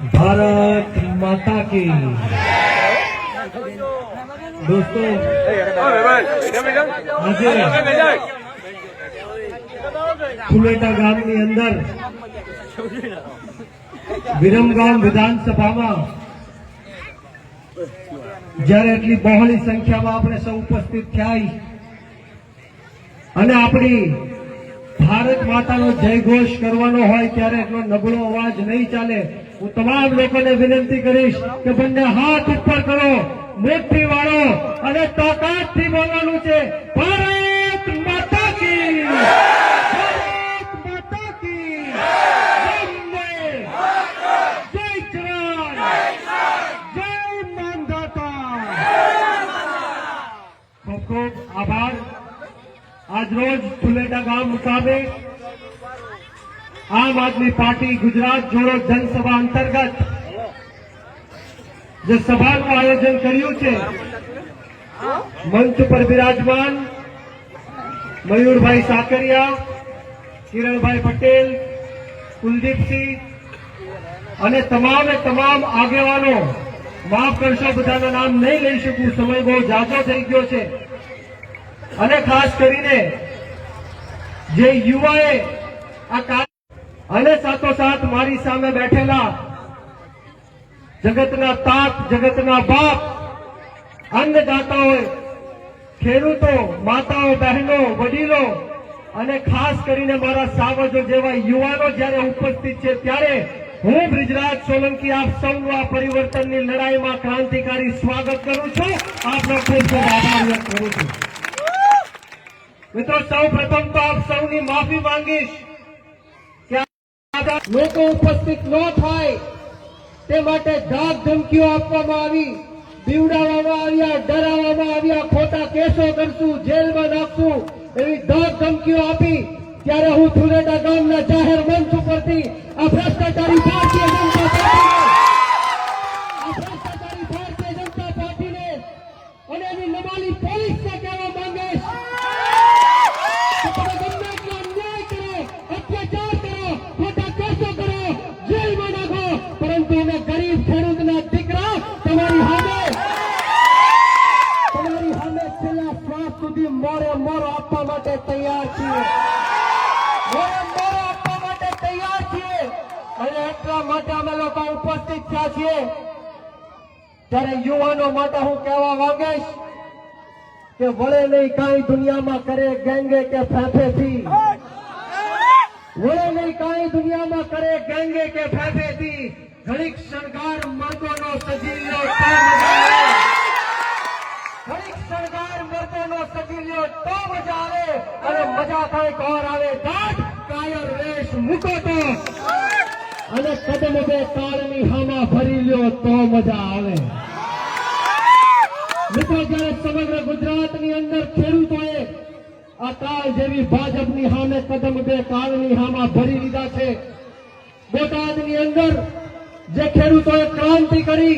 ભારત માતા કી. દોસ્તો, આજે ફુલેટા ગામની અંદર વિરમગામ વિધાનસભામાં જ્યારે એટલી બહોળી સંખ્યામાં આપણે સૌ ઉપસ્થિત થયા અને આપણી ભારત માતાનો જયઘોષ કરવાનો હોય ત્યારે એટલો નબળો અવાજ નહીં ચાલે. હું તમામ લોકોને વિનંતી કરીશ કે બંને હાથ ઉપર કરો મુઠ્ઠી વાળો અને તાકાતથી બોલવાનું છે. ભારત માતા કી! આભાર. આજરોજ ફુલેટા ગામ મુકામે આમ આદમી પાર્ટી ગુજરાત જોડો જનસભા અંતર્ગત જે સભાનું આયોજન કર્યું છે, મંચ પર બિરાજમાન મયુરભાઈ સાકરિયા, કિરણભાઈ પટેલ, કુલદીપસિંહ અને તમામે તમામ આગેવાનો, માફ કરશો, બધાના નામ નહીં લઈ શકું, સમય બહુ જાજો થઈ ગયો છે. અને ખાસ કરીને જે યુવાએ આ અને સાથોસાથ મારી સામે બેઠેલા જગતના તાપ જગતના બાપ, અન્નદાતાઓ, ખેડૂતો, માતાઓ, બહેનો, વડીલો અને ખાસ કરીને મારા સાવજો જેવા યુવાનો જ્યારે ઉપસ્થિત છે ત્યારે હું બ્રિજરાજ સોલંકી આપ સૌનું આ પરિવર્તનની લડાઈમાં ક્રાંતિકારી સ્વાગત કરું છું. આપનો ખૂબ ખૂબ આભાર વ્યક્ત કરું છું. મિત્રો, સૌ પ્રથમ તો આપ સૌની માફી માંગીશ. લોકો ઉપસ્થિત ન થાય તે માટે ધાક ધમકીઓ આપવામાં આવી, બીવડાવવામાં આવ્યા, ડરાવવામાં આવ્યા, ખોટા કેસો કરશું, જેલમાં નાખશું એવી ધાક ધમકીઓ આપી ત્યારે હું થુલેટા ગામના જાહેર મંચ ઉપરથી આ ભ્રષ્ટાચારી ભારતીય જનતા પાર્ટી ભારતીય જનતા પાર્ટીને અને એની નમાલી પોલીસને કહેવા માંગીશ કે તમે ગમે એટલો અન્યાય કરો અત્યાચાર કરો ખોટા કેસો કરો જેલમાં નાખો પરંતુ અમે ગરીબ ખેડૂતના દીકરા તમારી સામે તમારી સામે છેલ્લા શ્વાસ સુધી મોરે મોરો આપવા માટે તૈયાર છીએ મોરે મોરો આપવા માટે તૈયાર છીએ અને એટલા માટે અમે લોકો ઉપસ્થિત છીએ ત્યારે યુવાનો માટે હું કહેવા માંગીશ કે વળે નહીં કાંઈ દુનિયામાં કરે ગેંગે કે ફેફેથી વળે નહીં કાંઈ દુનિયામાં કરે ગેંગે કે ફેફેથી ઘણીક શણગાર મર્દોનો સજીલ્યો આવે શણગાર મર્દોનો સજીલ્યો તો મજા આવે અને મજા થાય ઓર આવે દાઢ કાયર રેશ મૂકો તો. અને કદમ બે તાળની હામાં ભરી લ્યો તો મજા આવે. મિત્રો, જયારે સમગ્ર ગુજરાતની અંદર ખેડૂતોએ આ કાળ જેવી ભાજપની હામે કદમ બે કાળની હામાં ભરી લીધા છે, બોટાદની અંદર જે ખેડૂતોએ ક્રાંતિ કરી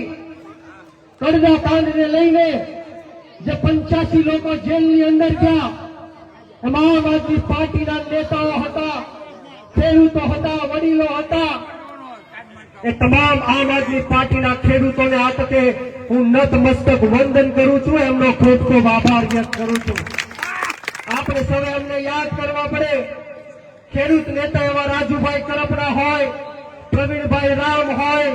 કડવા કાંડને લઈને જે પંચ્યાસી લોકો જેલની અંદર ગયા, એમાં આમ આદમી પાર્ટીના નેતાઓ હતા, ખેડૂતો હતા, વડીલો હતા એ તમામ આમ આદમી પાર્ટીના ખેડૂતોને આ તકે હું નતમસ્તક વંદન કરું છું, એમનો ખૂબ ખૂબ આભાર વ્યક્ત કરું છું. આપણે સૌએ એમને યાદ કરવા પડે, ખેડૂત નેતા એવા રાજુભાઈ કરપડા હોય, પ્રવીણભાઈ રામ હોય,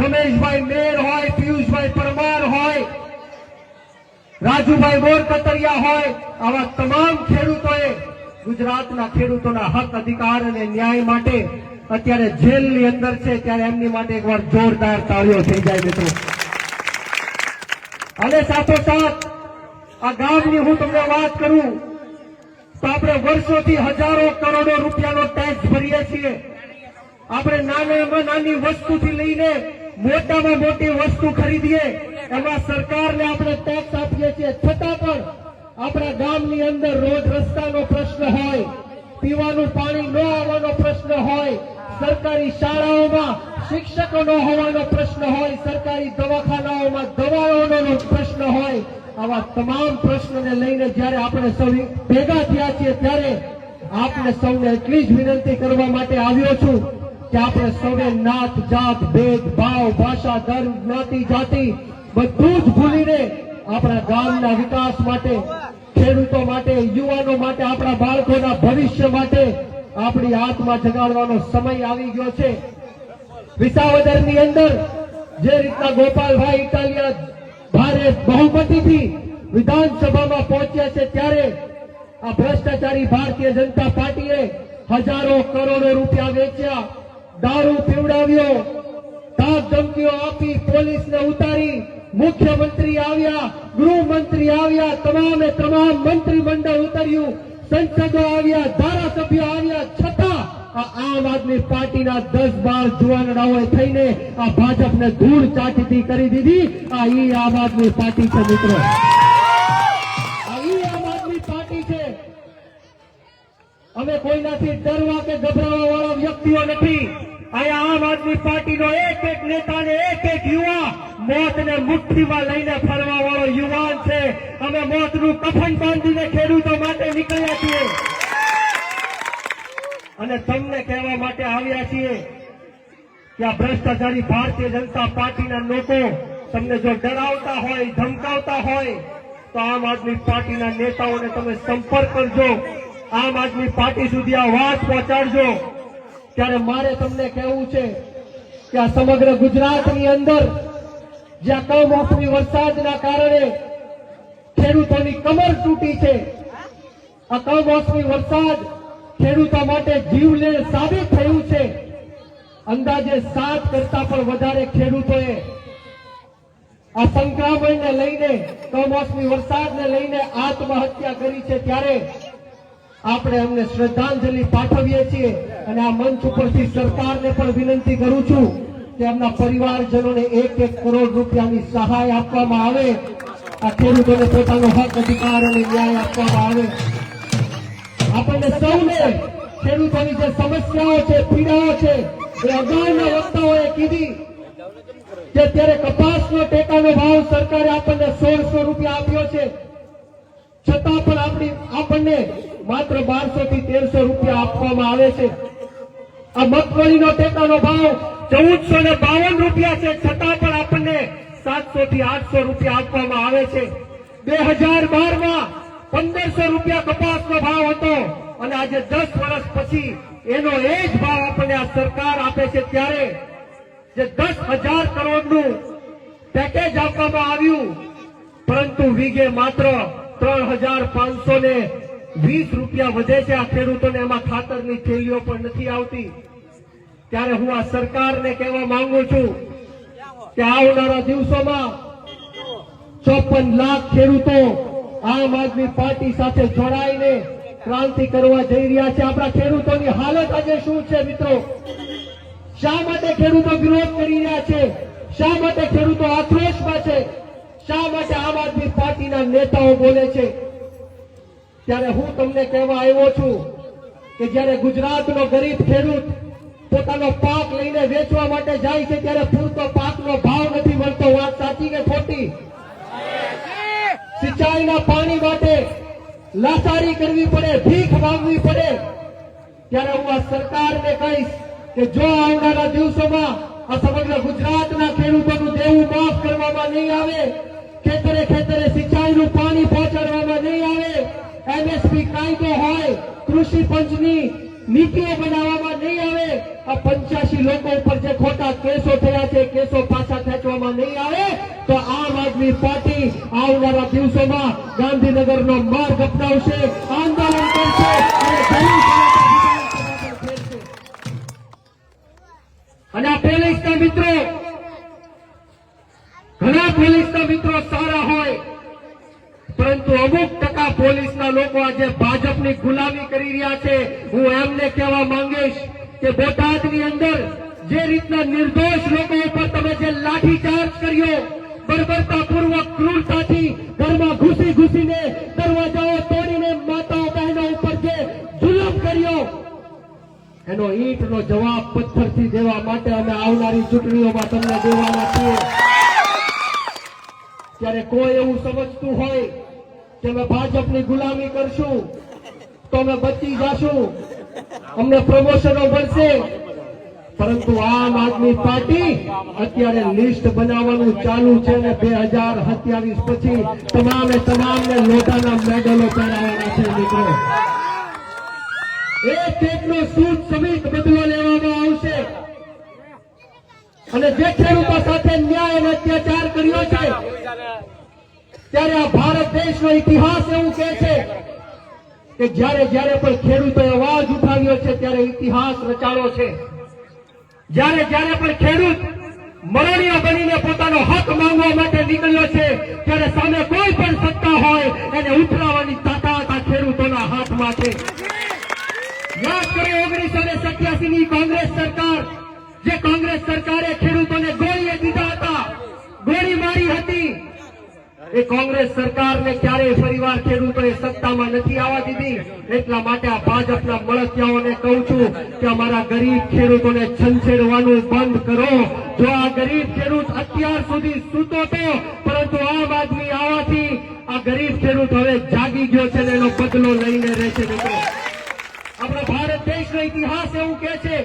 રમેશભાઈ મેર હોય, પિયુષભાઈ પરમાર હોય, રાજુભાઈ મોર કતરિયા હોય, આવા તમામ ખેડૂતોએ ગુજરાતના ખેડૂતોના હક, અધિકાર અને ન્યાય માટે અત્યારે જેલની અંદર છે, ત્યારે એમની માટે એકવાર જોરદાર તાળીઓ થઈ જાય મિત્રો. અને સાથોસાથ આ ગામની હું તમને વાત કરું, તો આપણે વર્ષોથી હજારો કરોડો રૂપિયાનો ટેક્સ ભરીએ છીએ. આપણે નાનામાં નાની વસ્તુથી લઈને મોટામાં મોટી વસ્તુ ખરીદીએ. એમાં સરકારને આપણે ટેક્સ આપીએ છીએ. છતાં પણ આપણા ગામની અંદર રોજ રસ્તાનો પ્રશ્ન હોય, પીવાનું પાણી ન આવવાનો પ્રશ્ન સરકારી શાળાઓમાં શિક્ષકો ન હોવાનો પ્રશ્ન હોય, સરકારી દવાખાનાઓમાં દવાઓનો પ્રશ્ન હોય, આવા તમામ પ્રશ્નોને લઈને જ્યારે આપણે સૌ ભેગા થયા છીએ ત્યારે આપણે સૌને એટલી જ વિનંતી કરવા માટે આવ્યો છું કે આપણે સૌને નાત, જાત, ભેદ, ભાવ, ભાષા, ધર્મ, જ્ઞાતિ, જાતિ બધું જ ભૂલીને આપણા ગામના વિકાસ માટે, ખેડૂતો માટે, યુવાનો માટે, આપણા બાળકોના ભવિષ્ય માટે આપણી આત્મા જગાડવાનો સમય આવી ગયો છે. વિસાવદરની અંદર જે રીતના ગોપાલભાઈ ઇટાલિયા ભારે બહુમતીથી વિધાનસભામાં પહોંચ્યા છે, ત્યારે આ ભ્રષ્ટાચારી ભારતીય જનતા પાર્ટીએ હજારો કરોડો રૂપિયા વેચ્યા, દારૂ પીવડાવ્યો, ધાક ધમકીઓ આપી, પોલીસને ઉતારી, મુખ્યમંત્રી આવ્યા, ગૃહમંત્રી આવ્યા, તમામે તમામ મંત્રીમંડળ ઉતર્યું. સંસદો આવ્યા, ધારાસભ્યો આવ્યા, છતાં આમ આદમી પાર્ટીના દસ બાર જુવાનડાઓએ થઈને આ ભાજપને ધૂળ ચાટીતી કરી દીધી. આ ઈ આમ આદમી પાર્ટી છે, મિત્રો. અમે કોઈનાથી ડરવા કે ગભરાવા વાળા વ્યક્તિઓ નથી. અહીંયા આમ આદમી પાર્ટીનો એક એક નેતા ને એક એક યુવા મોતને મુઠ્ઠીમાં લઈને ફરવા વાળો યુવાન છે. અમે મોતનું કફન બાંધીને ખેડૂતો માટે નીકળ્યા છીએ અને તમને કહેવા માટે આવ્યા છીએ કે આ ભ્રષ્ટાચારી ભારતીય જનતા પાર્ટીના લોકો તમને જો ડરાવતા હોય, ધમકાવતા હોય, તો આમ આદમી પાર્ટીના નેતાઓને તમે સંપર્ક કરજો. આમ આદમી પાર્ટી સુધી આ વાત પહોંચાડજો. ત્યારે મારે તમને કહેવું છે કે આ સમગ્ર ગુજરાતની અંદર જ્યાં કમોસમી વરસાદના કારણે ખેડૂતોની કમર તૂટી છે, આ કમોસમી વરસાદ ખેડૂતો માટે જીવલેણ સાબિત થયું છે. અંદાજે સાત કરતા પણ વધારે ખેડૂતોએ આ સંક્રમણને લઈને, કમોસમી વરસાદને લઈને આત્મહત્યા કરી છે ત્યારે આપણે અમને શ્રદ્ધાંજલિ પાઠવીએ છીએ અને આ મંચ ઉપરથી સરકારને પણ વિનંતી કરું છું કે એમના પરિવારજનોને એક એક કરોડ રૂપિયાની સહાય આપવામાં આવે. આ ખેડૂતોને પોતાનો હક, અધિકાર અને ન્યાય આપવામાં આવે. આપણને સૌને ખેડૂતોની જે સમસ્યાઓ છે, પીડાઓ છે, એ અગાઉના વક્તાઓએ કીધી કે અત્યારે કપાસનો ટેકાનો ભાવ સરકારે આપણને સોળસો રૂપિયા આપ્યો છે. છતાં પણ આપણી આપણને માત્ર બારસો થી તેરસો રૂપિયા આપવામાં આવે છે. આ મગફળીનો ટેકાનો ભાવ ચૌદસો ને બાવન રૂપિયા છે, છતાં પણ આપણને સાતસો થી આઠસો રૂપિયા આપવામાં આવે છે. બે હજાર બારમાં પંદરસો રૂપિયા કપાસનો ભાવ હતો અને આજે દસ વર્ષ પછી એનો એ જ ભાવ આપણને આ સરકાર આપે છે ત્યારે જે દસ હજાર કરોડનું પેકેજ આપવામાં આવ્યું, પરંતુ વીઘે માત્ર ત્રણ હજાર પાંચસો ને વીસ રૂપિયા વધે છે આ ખેડૂતોને, એમાં ખાતરની થેલીઓ પણ નથી આવતી. ત્યારે હું આ સરકારને કહેવા માંગુ છું કે આવનારા દિવસોમાં ચોપન લાખ ખેડૂતો આમ આદમી પાર્ટી સાથે જોડાઈને ક્રાંતિ કરવા જઈ રહ્યા છે. આપણા ખેડૂતોની હાલત આજે શું છે મિત્રો? શા માટે ખેડૂતો વિરોધ કરી રહ્યા છે? શા માટે ખેડૂતો આક્રોશમાં છે? શા માટે આમ આદમી પાર્ટીના નેતાઓ બોલે છે? ત્યારે હું તમને કહેવા આવ્યો છું કે જ્યારે ગુજરાતનો ગરીબ ખેડૂત પોતાનો પાક લઈને વેચવા માટે જાય છે, ત્યારે પૂરતો પાકનો ભાવ નથી મળતો. વાત સાચી કે ખોટી? સિંચાઈના પાણી માટે લાચારી કરવી પડે, ભીખ માંગવી પડે. ત્યારે હું આ સરકારને કહીશ કે જો આવનારા દિવસોમાં આ સમગ્ર ગુજરાતના ખેડૂતોનું દેવું માફ કરવામાં નહીં આવે, ખેતરે ખેતરે સિંચાઈનું પાણી પહોંચાડવામાં નહીં આવે, એમએસપી કાયદો હોય, કૃષિ પંચની નીતિઓ બનાવવામાં નહીં આવે. આ પંચ્યાસી લોકો ઉપર જે ખોટા કેસો થયા છે, કેસો પાછા ખેંચવામાં નહીં આવે, તો આમ આદમી પાર્ટી આવનારા દિવસોમાં ગાંધીનગરનો માર્ગ અપનાવશે, આંદોલન કરશે અને આ પેલેસના મિત્રો, ઘણા પોલીસના મિત્રો સારા હોય, પરંતુ અમુક પોલીસના લોકો આજે ભાજપની ગુલામી કરી રહ્યા છે. હું એમને કહેવા માંગીશ કે બોટાદની અંદર જે રીતના નિર્દોષ લોકો ઉપર તમે જે લાઠીચાર્જ કર્યો, બર્બરતાપૂર્વક ક્રૂરતાથી ઘરમાં ઘૂસી ઘૂસીને દરવાજાઓ તોડીને માતાઓ બહેનો ઉપર જે જુલમ કર્યો, એનો ઈંટનો જવાબ પથ્થરથી દેવા માટે અમે આવનારી ચૂંટણીઓમાં તમને દેવાના છીએ. ત્યારે કોઈ એવું સમજતું હોય કે અમે ભાજપની ગુલામી કરશું તો અમે બચી જશું. અમને પ્રમોશનો મળશે. પરંતુ આમ આદમી પાર્ટી અત્યારે લિસ્ટ બનાવવાનું ચાલુ છે ને બે હજાર સત્યાવીસ પછી તમામે તમામને લોટાના મેડલો પહેરાવાના છે, મિત્રો. એક એકનો સૂટ સમિત બદલો લેવામાં આવશે. અને જે ખેડૂતો સાથે ન્યાય અને અત્યાચાર કર્યો છે ત્યારે આ ભારત દેશનો ઇતિહાસ એવું કહે છે કે જ્યારે જ્યારે પણ ખેડૂતોએ અવાજ ઉઠાવ્યો છે ત્યારે ઇતિહાસ રચાયો છે. જ્યારે જ્યારે પણ ખેડૂત મરણીય બનીને પોતાનો હક માંગવા માટે નીકળ્યો છે, ત્યારે સામે કોઈ પણ સત્તા હોય, એને ઉઠાવવાની તાકાત આ ખેડૂતોના હાથમાં છે. યાદ કરો ઓગણીસો ને સત્યાસી ની કોંગ્રેસ સરકાર, જે કોંગ્રેસ સરકારે ખેડૂતોને ગોળીએ દીધા હતા. ગોળી મારી હતી. એ કોંગ્રેસ સરકારને ક્યારેય ફરીવાર ખેડૂતોએ સત્તામાં નથી આવવા દીધી. એટલા માટે આ ભાજપના મળતિયાઓને કહું છું કે અમારા ગરીબ ખેડૂતોને છંછેડવાનું બંધ કરો. જો આ ગરીબ ખેડૂત અત્યાર સુધી સૂતો હતો, પરંતુ આમ આદમી આવવાથી આ ગરીબ ખેડૂત હવે જાગી ગયો છે એનો બદલો લઈને રહેશે મિત્રો. આપણા ભારત દેશનો ઇતિહાસ એવું કહે છે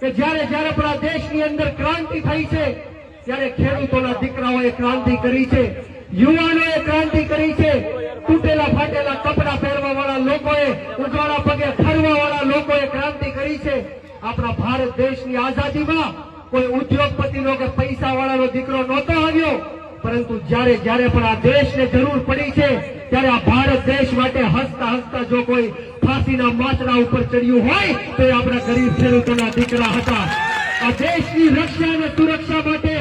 કે જ્યારે જ્યારે આપણા દેશની અંદર ક્રાંતિ થઈ છે ત્યારે ખેડૂતોના દીકરાઓએ ક્રાંતિ કરી છે, યુવાનોએ ક્રાંતિ કરી છે, તૂટેલા ફાટેલા કપડા પહેરવા વાળા લોકોએ ઉગાડા પગે ફરવા વાળા લોકોએ ક્રાંતિ કરી છે. આપણા ભારત દેશની આઝાદીમાં કોઈ ઉદ્યોગપતિનો કે પૈસા વાળાનો દીકરો નહોતો આવ્યો, પરંતુ જ્યારે જ્યારે પણ આ દેશને જરૂર પડી છે, ત્યારે આ ભારત દેશ માટે હસતા હસતા જો કોઈ ફાંસીના માચડા ઉપર ચડ્યું હોય, તો એ આપણા ગરીબ ખેડૂતોના દીકરા હતા. દેશની રક્ષા અને સુરક્ષા માટે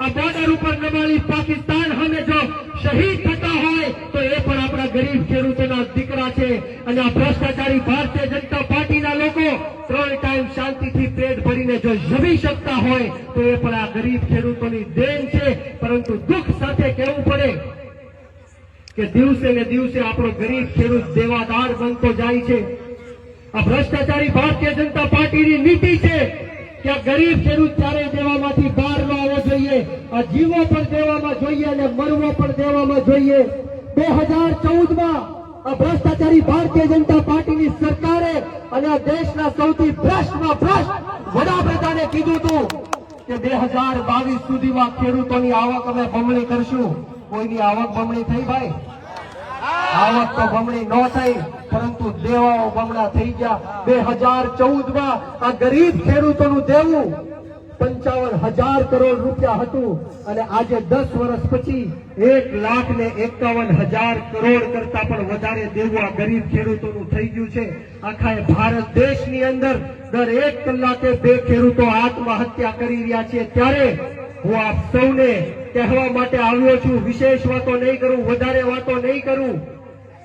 આ બોર્ડર ઉપર નમાલી પાકિસ્તાન સામે જો શહીદ થતા હોય, તો એ પણ આપણા ગરીબ ખેડૂતોના દીકરા છે. અને આ ભ્રષ્ટાચારી ભારતીય જનતા પાર્ટીના લોકો ત્રણ ટાઈમ શાંતિથી પેટ ભરીને જો જમી શકતા હોય, તો એ પણ આ ગરીબ ખેડૂતોની દેન છે. પરંતુ દુઃખ સાથે કહેવું પડે કે દિવસે ને દિવસે આપણો ગરીબ ખેડૂત દેવાદાર બનતો જાય છે. આ ભ્રષ્ટાચારી ભારતીય જનતા પાર્ટીની નીતિ છે. કે ગરીબ ખેડૂત ક્યારેય દેવામાંથી બહાર ન આવવો જોઈએ? આ જીવો પણ દેવામાં જોઈએ અને મરવો પણ દેવામાં જોઈએ. બે હજાર ચૌદમાં આ ભ્રષ્ટાચારી ભારતીય જનતા પાર્ટીની સરકારે અને આ દેશના સૌથી ભ્રષ્ટમાં ભ્રષ્ટ વડાપ્રધાને કીધું હતું કે બે હજાર બાવીસ સુધીમાં ખેડૂતોની આવક અમે બમણી કરશું. કોઈની આવક બમણી થઈ ભાઈ? આવક તો બમણી ન થઈ, પરંતુ દેવાઓ બમણા થઈ ગયા. બે હજાર ચૌદમાં આ ગરીબ ખેડૂતોનું દેવું પંચાવન હજાર કરોડ રૂપિયા હતું અને આજે દસ વર્ષ પછી એક લાખ ને એકાવન હજાર કરોડ કરતા પણ વધારે દેવું આ ગરીબ ખેડૂતોનું થઈ ગયું છે. આખા ભારત દેશની અંદર દર એક કલાકે બે ખેડૂતો આત્મહત્યા કરી રહ્યા છે. ત્યારે હું આપ સૌને કહેવા માટે આવ્યો છું, વિશેષ વાતો નહીં કરું, વધારે વાતો નહીં કરું,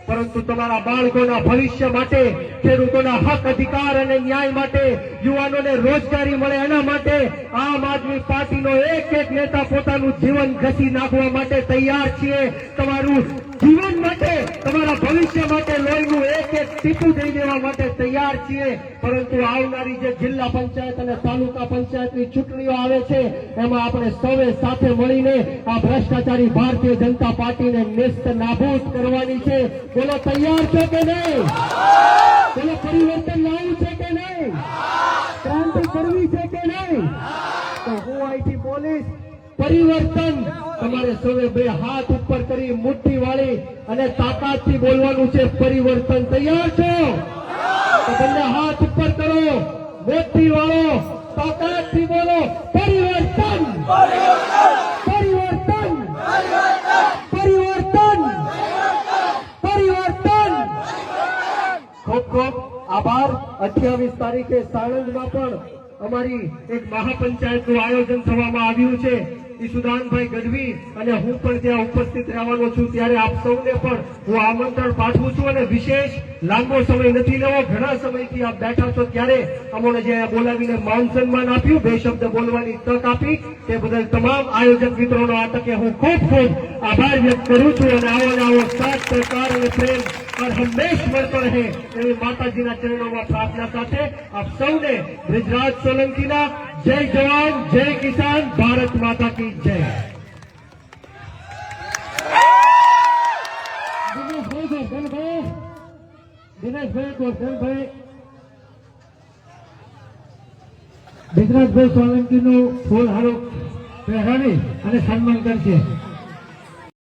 પરંતુ તમારા બાળકોના ભવિષ્ય માટે, ખેડૂતોના હક, અધિકાર અને ન્યાય માટે, યુવાનોને રોજગારી મળે એના માટે, આમ આદમી પાર્ટીનો એક એક નેતા પોતાનું જીવન ઘસી નાખવા માટે તૈયાર છીએ. તમારું જીવન માટે તમારા ભવિષ્ય માટે લોહીનું એક એક ટીપું દઈ દેવા માટે તૈયાર છીએ. પરંતુ આવનારી જે જિલ્લા પંચાયત અને તાલુકા પંચાયતની ચૂંટણીઓ આવે છે, એમાં આપણે સૌએ સાથે મળીને આ ભ્રષ્ટાચારી ભારતીય જનતા પાર્ટીને નિસ્ત નાબૂદ કરવાની છે. બોલો, તૈયાર છો કે નહીં? બોલો, પરિવર્તન લાવવું છે કે નહીં? ક્રાંતિ કરવી છે કે નહીં? તો હું અહીંથી બોલીશ. પરિવર્તન તમારે સૌએ બે હાથ ઉપર કરી મુઠ્ઠી વાળી અને તાકાતથી બોલવાનું છે, પરિવર્તન તૈયાર છો? તો હાથ ઉપર કરો મુઠ્ઠી વાળો તાકાતથી બોલો, પરિવર્તન! ખૂબ ખૂબ આભાર. અઠ્યાવીસ તારીખે સાણંદમાં પણ અમારી એક મહાપંચાયતનું આયોજન થવામાં આવ્યું છે. ઈસુદાનભાઈ ગઢવી અને હું પણ ત્યાં ઉપસ્થિત રહેવાનો છું. ત્યારે આપ સૌને પણ હું આમંત્રણ પાઠવું છું અને વિશેષ લાંબો સમય નથી લેવો. ઘણા સમયથી આપ બેઠા છો ત્યારે અમોને જે બોલાવીને માન સન્માન આપ્યું, બે શબ્દ બોલવાની તક આપી. તે બદલ તમામ આયોજક મિત્રોનો આ તકે હું ખૂબ ખૂબ આભાર વ્યક્ત કરું છું અને આવો આવો સાથ સરકાર અને પ્રેમ और હંમેશ મળતો રહે એવી માતાજીના ચરણોમાં પ્રાર્થના સાથે આપ સૌને બ્રિજરાજ સોલંકીના જય જવાન, જય કિસાન, ભારત માતા કી જય. દિનેશભાઈ ગોરધનભાઈ દિનેશભાઈ ગોરધનભાઈ વિજરાજભાઈ સોલંકીનું પહેરાવી અને સન્માન કરશે.